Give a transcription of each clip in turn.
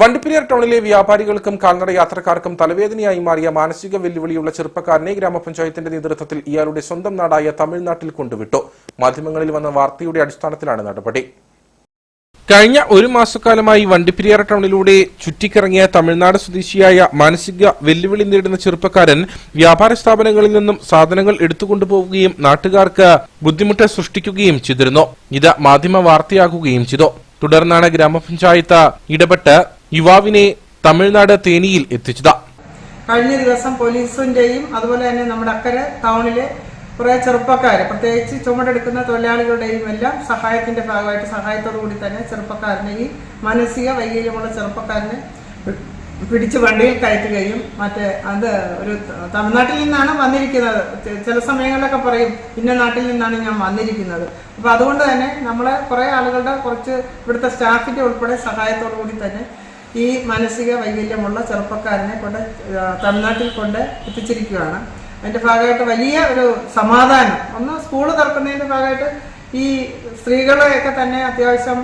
വണ്ടിപ്പെരിയാർ ടൗണിലെ വ്യാപാരികൾക്കും കാൽനട യാത്രക്കാർക്കും തലവേദനയായി മാറിയ മാനസിക വെല്ലുവിളിയുള്ള ചെറുപ്പക്കാരനെ ഗ്രാമപഞ്ചായത്തിന്റെ നേതൃത്വത്തിൽ ഇയാളുടെ സ്വന്തം നാടായ തമിഴ്നാട്ടിൽ കൊണ്ടുവിട്ടു. മാധ്യമങ്ങളിൽ വന്ന വാർത്തയുടെ അടിസ്ഥാനത്തിലാണ് നടപടി. കഴിഞ്ഞ ഒരു മാസക്കാലമായി വണ്ടിപ്പെരിയാർ ടൗണിലൂടെ ചുറ്റിക്കിറങ്ങിയ തമിഴ്നാട് സ്വദേശിയായ മാനസിക വെല്ലുവിളി നേരിടുന്ന ചെറുപ്പക്കാരൻ വ്യാപാര സ്ഥാപനങ്ങളിൽ നിന്നും സാധനങ്ങൾ എടുത്തുകൊണ്ടുപോവുകയും നാട്ടുകാർക്ക് ബുദ്ധിമുട്ട് സൃഷ്ടിക്കുകയും ചെയ്തിരുന്നു. ഇത് മാധ്യമ വാർത്തയാകുകയും ചെയ്തു. തുടർന്നാണ് ഗ്രാമപഞ്ചായത്ത് ഇടപെട്ട് യുവാവിനെ തമിഴ്നാട് തേനിയിൽ എത്തിച്ചത്. കഴിഞ്ഞ ദിവസം പോലീസിന്റെയും അതുപോലെ തന്നെ നമ്മുടെ അക്കരെ ടൗണിലെ കുറെ ചെറുപ്പക്കാർ പ്രത്യേകിച്ച് ചുമടെടുക്കുന്ന തൊഴിലാളികളുടെയും എല്ലാം സഹായത്തിന്റെ ഭാഗമായിട്ട് സഹായത്തോടു കൂടി തന്നെ ചെറുപ്പക്കാരനെ ഈ മാനസിക വൈകല്യമുള്ള ചെറുപ്പക്കാരനെ പിടിച്ച് വണ്ടിയിൽ കയറ്റുകയും മറ്റേ അത് ഒരു തമിഴ്നാട്ടിൽ നിന്നാണ് വന്നിരിക്കുന്നത്. ചില സമയങ്ങളിലൊക്കെ പറയും ഇന്ന നാട്ടിൽ നിന്നാണ് ഞാൻ വന്നിരിക്കുന്നത്. അപ്പൊ അതുകൊണ്ട് തന്നെ നമ്മളെ കുറെ ആളുകളുടെ കുറച്ച് ഇവിടുത്തെ സ്റ്റാഫിന്റെ ഉൾപ്പെടെ സഹായത്തോടു കൂടി തന്നെ ഈ മാനസിക വൈകല്യമുള്ള ചെറുപ്പക്കാരനെ കൊണ്ട് തമിഴ്നാട്ടിൽ കൊണ്ട് എത്തിച്ചിരിക്കുകയാണ്. അതിന്റെ ഭാഗമായിട്ട് വലിയ ഒരു സമാധാനം. ഒന്ന് സ്കൂൾ തുറക്കുന്നതിന്റെ ഭാഗമായിട്ട് ഈ സ്ത്രീകളെയൊക്കെ തന്നെ അത്യാവശ്യം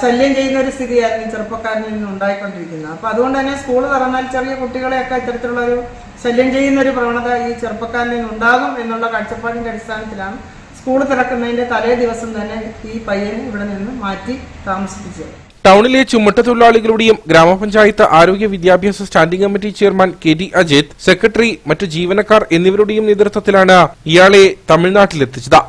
ശല്യം ചെയ്യുന്ന ഒരു സ്ഥിതിയായിരുന്നു ഈ ചെറുപ്പക്കാരനിൽ നിന്ന് ഉണ്ടായിക്കൊണ്ടിരിക്കുന്നത്. അപ്പൊ അതുകൊണ്ട് തന്നെ സ്കൂൾ തുറന്നാൽ ചെറിയ കുട്ടികളെയൊക്കെ ഇത്തരത്തിലുള്ള ഒരു ശല്യം ചെയ്യുന്ന ഒരു പ്രവണത ഈ ചെറുപ്പക്കാരിൽ നിന്ന് ഉണ്ടാകും എന്നുള്ള കാഴ്ചപ്പാടിന്റെ അടിസ്ഥാനത്തിലാണ് സ്കൂൾ തുറക്കുന്നതിന്റെ തലേ ദിവസം തന്നെ ഈ പയ്യനെ ഇവിടെ നിന്ന് മാറ്റി താമസിപ്പിച്ചത് ടൗണിലെ ചുമട്ടുതൊഴിലാളികളുടെയും ഗ്രാമപഞ്ചായത്ത് ആരോഗ്യ വിദ്യാഭ്യാസ standing committee chairman K D Ajith secretary മറ്റു ജീവനക്കാർ എന്നിവരുടെയും നേതൃത്വത്തിലാണ് ഇയാളെ തമിഴ്നാട്ടിലെത്തിച്ചത്.